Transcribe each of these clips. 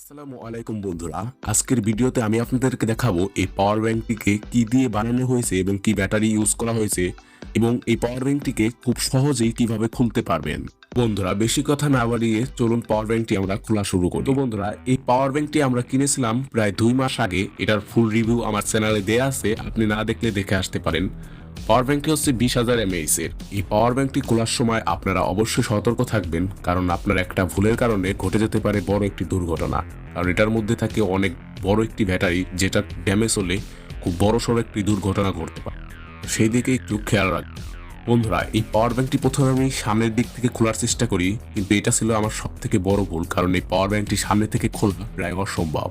আসসালামু আলাইকুম বন্ধুরা। আজকের ভিডিওতে আমি আপনাদেরকে দেখাবো এই পাওয়ার ব্যাংকটিকে কি দিয়ে বানানো হয়েছে এবং কি ব্যাটারি ইউজ করা হয়েছে এবং এই পাওয়ার ব্যাংকটিকে খুব সহজেই কীভাবে খুলতে পারবেন। বন্ধুরা, বেশি কথা না বাড়িয়ে চলুন পাওয়ার ব্যাংকটি আমরা খোলা শুরু করি। তো বন্ধুরা, এই পাওয়ার ব্যাংকটি আমরা কিনেছিলাম প্রায় দুই মাস আগে। এটার ফুল রিভিউ আমার চ্যানেলে দেয়া আছে। আপনি না দেখলে দেখে আসতে পারেন। পাওয়ার ব্যাংকটি হচ্ছে বিশ হাজার এমএএইচ এর। এই পাওয়ার ব্যাংকটি খোলার সময় আপনারা অবশ্যই সতর্ক থাকবেন, কারণ আপনার একটা ভুলের কারণে ঘটে যেতে পারে বড় একটি দুর্ঘটনা। কারণ এটার মধ্যে থাকে অনেক বড় একটি ব্যাটারি, যেটা ড্যামেজ হলে খুব বড় সড়ো একটি দুর্ঘটনা ঘটতে পারে। সেই দিকে একটু খেয়াল রাখবেন। বন্ধুরা, এই পাওয়ার ব্যাংকটি প্রথমে আমি সামনের দিক থেকে খোলার চেষ্টা করি, কিন্তু এটা ছিল আমার সব থেকে বড় ভুল, কারণ এই পাওয়ার ব্যাংকটি সামনে থেকে খোলা প্রায় অসম্ভব।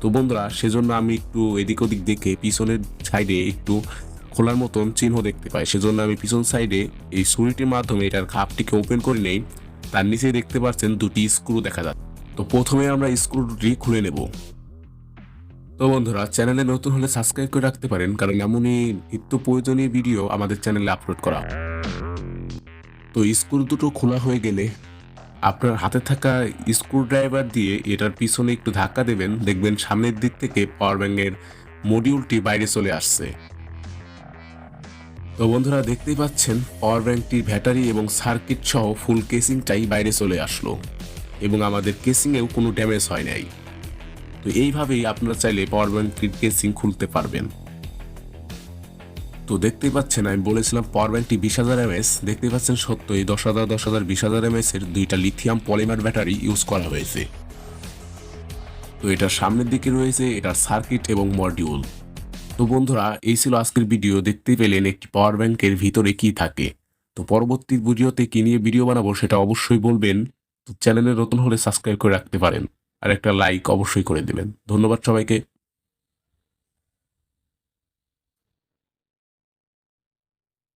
তো বন্ধুরা, সেজন্য আমি একটু এদিক ওদিক দেখে পিছনের সাইডে একটু খোলার মতন চিহ্ন দেখতে পাই সেজন্য আমি পিছন সাইডে এই ছুরিটির মাধ্যমে এটার খাপটিকে ওপেন করে নেই। তার নিচে দেখতে পাচ্ছেন দুটি স্ক্রু দেখা যাচ্ছে। তো প্রথমে আমরা স্ক্রু দুটি খুলে নেব। তো বন্ধুরা চ্যানেলে নতুন হলে সাবস্ক্রাইব করে রাখতে পারেন, কারণ এমনই নিত্য প্রয়োজনীয় ভিডিও আমাদের চ্যানেলে আপলোড করা। তো স্ক্রু দুটো খোলা হয়ে গেলে আপনার হাতে থাকা স্ক্রু ড্রাইভার দিয়ে এটার পিছনে একটু ধাক্কা দেবেন। দেখবেন সামনের দিক থেকে পাওয়ার ব্যাঙ্কের মডিউলটি বাইরে চলে আসছে। তো বন্ধুরা দেখতেই পাচ্ছেন পাওয়ার ব্যাংকটির ব্যাটারি এবং সার্কিট সহ ফুল কেসিংটাই বাইরে চলে আসলো এবং আমাদের কেসিংয়েও কোনো ড্যামেজ হয় নাই। তো এইভাবেই আপনারা চাইলে পাওয়ার ব্যাংকটির কেসিং খুলতে পারবেন। তো দেখতেই পাচ্ছেন, আমি বলেছিলাম পাওয়ার ব্যাংকটি বিশ হাজার এমএস, দেখতেই পাচ্ছেন সত্যই দশ হাজার দশ হাজার, বিশ হাজার এমএস এর দুইটা লিথিয়াম পলিমার ব্যাটারি ইউজ করা হয়েছে। তো এটার সামনের দিকে রয়েছে, এটার সার্কিট এবং মডিউল তো বন্ধুরা, এই ছিল আজকের ভিডিও। দেখতে পেলেন একটি পাওয়ার ব্যাংকের ভিতরে কি থাকে। তো পরবর্তী ভিডিওতে কি নিয়ে ভিডিও বানাবো সেটা অবশ্যই বলবেন। তো চ্যানেলে নতুন হলে সাবস্ক্রাইব করে রাখতে পারেন। আর একটা লাইক অবশ্যই করে দেবেন। ধন্যবাদ সবাইকে।